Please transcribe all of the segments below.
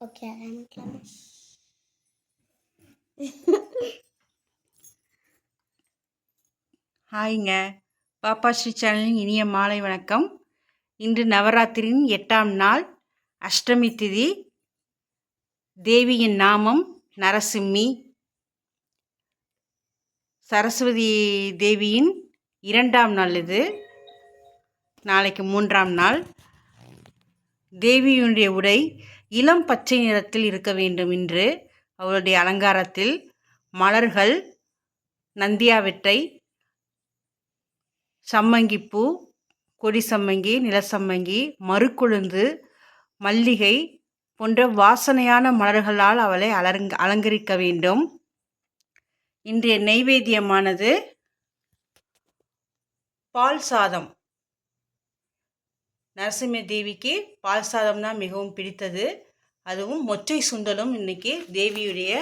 Okay ஆரம்பிக்கலாமா ஹாய்ங்க பாப்பா ஸ்ரீ சேனலின் இனிய மாலை வணக்கம். இன்று நவராத்திரியின் எட்டாம் நாள் அஷ்டமி திதி. தேவியின் நாமம் நரசிம்மி. சரஸ்வதி தேவியின் இரண்டாம் நாள் இது. நாளைக்கு மூன்றாம் நாள். தேவியினுடைய உடை இளம் பச்சை நிறத்தில் இருக்க வேண்டும் என்று அவளுடைய அலங்காரத்தில் மலர்கள் நந்தியாவெட்டை சம்மங்கிப்பூ கொடி சம்மங்கி நிலசம்மங்கி மறுக்குழுந்து மல்லிகை போன்ற வாசனையான மலர்களால் அவளை அலங்க அலங்கரிக்க வேண்டும். இன்றைய நெய்வேத்தியமானது பால் சாதம். நரசிம்ம தேவிக்கு பால் சாதம் தான் மிகவும் பிடித்தது. அதுவும் மொச்சை சுண்டலும் இன்னைக்கு தேவியுடைய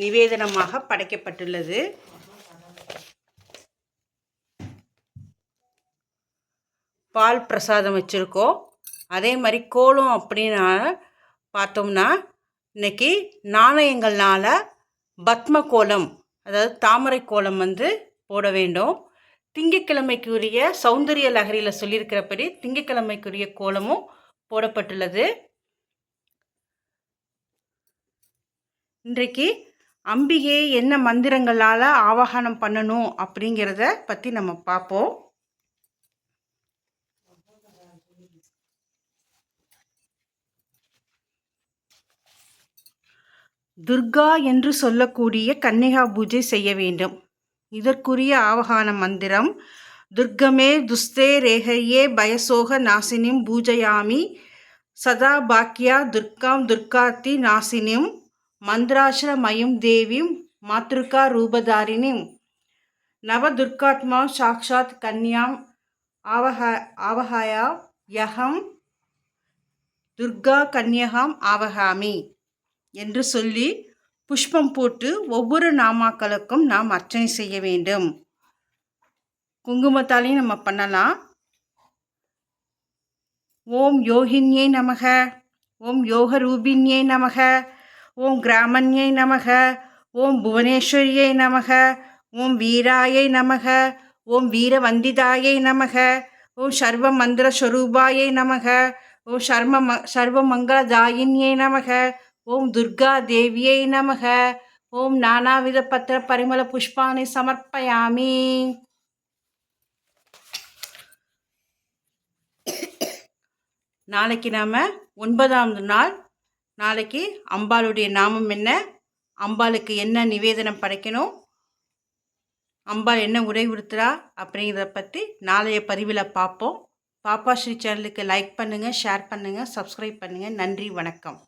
நிவேதனமாக படைக்கப்பட்டுள்ளது. பால் பிரசாதம் வச்சுருக்கோம். அதே மாதிரி கோலம் அப்படின்னு பார்த்தோம்னா இன்னைக்கு நாணயங்கள்னால பத்ம கோலம் அதாவது தாமரை கோலம் வந்து போட வேண்டும். திங்கக்கிழமைக்குரிய சௌந்தரிய லகரியில் சொல்லியிருக்கிறபடி திங்கக்கிழமைக்குரிய கோலமும் போடப்பட்டுள்ளது. இன்றைக்கு அம்பிகையை என்ன மந்திரங்களால் ஆவாகனம் பண்ணணும் அப்படிங்கிறத பற்றி நம்ம பார்ப்போம். துர்கா என்று சொல்லக்கூடிய கன்னிகா பூஜை செய்ய வேண்டும். இதற்குரிய ஆவகான மந்திரம் துர்கமே துஸ்தே ரேகையே பயசோக நாசினிம் பூஜயாமி சதா பாக்கியா துர்காம் துர்காத்தி நாசினிம் மந்திராசிரமயம் தேவிம் மாத்ருகா ரூபதாரிணிம். நவதுர்காத்மா சாக்ஷாத் கன்யாம் ஆவஹ ஆவஹாயா யகம் துர்கா கன்யகாம் ஆவகாமி என்று சொல்லி புஷ்பம் போட்டு ஒவ்வொரு நாமாக்களுக்கும் நாம் அர்ச்சனை செய்ய வேண்டும். குங்குமத்தாலையும் நம்ம பண்ணலாம். ஓம் யோகின்யே நமக ஓம் யோக ரூபின்யே நமக ஓம் கிராமண்யை நமக ஓம் புவனேஸ்வரியை நமக ஓம் வீராயை நமக ஓம் வீரவந்திதாயை நமக ஓம் சர்வ மந்திர ஸ்வரூபாயை நமக ஓம் சர்ம ம சர்வமங்களதாயின்யை நமக ஓம் துர்கா தேவியை நமக. ஓம் நானாவித பத்திர பரிமள புஷ்பானை சமர்ப்பயாமி. நாளைக்கு நாம் ஒன்பதாவது நாள் நாளைக்கு அம்பாளுடைய நாமம் என்ன? அம்பாளுக்கு என்ன நிவேதனம் படைக்கணும்? அம்பாள் என்ன உரை உறுத்துறா அப்படிங்கிறத பற்றி நாளைய பதிவில் பார்ப்போம் பாப்பா ஸ்ரீ சேனலுக்கு லைக் பண்ணுங்கள் ஷேர் பண்ணுங்கள் சப்ஸ்கிரைப் பண்ணுங்கள் நன்றி வணக்கம்.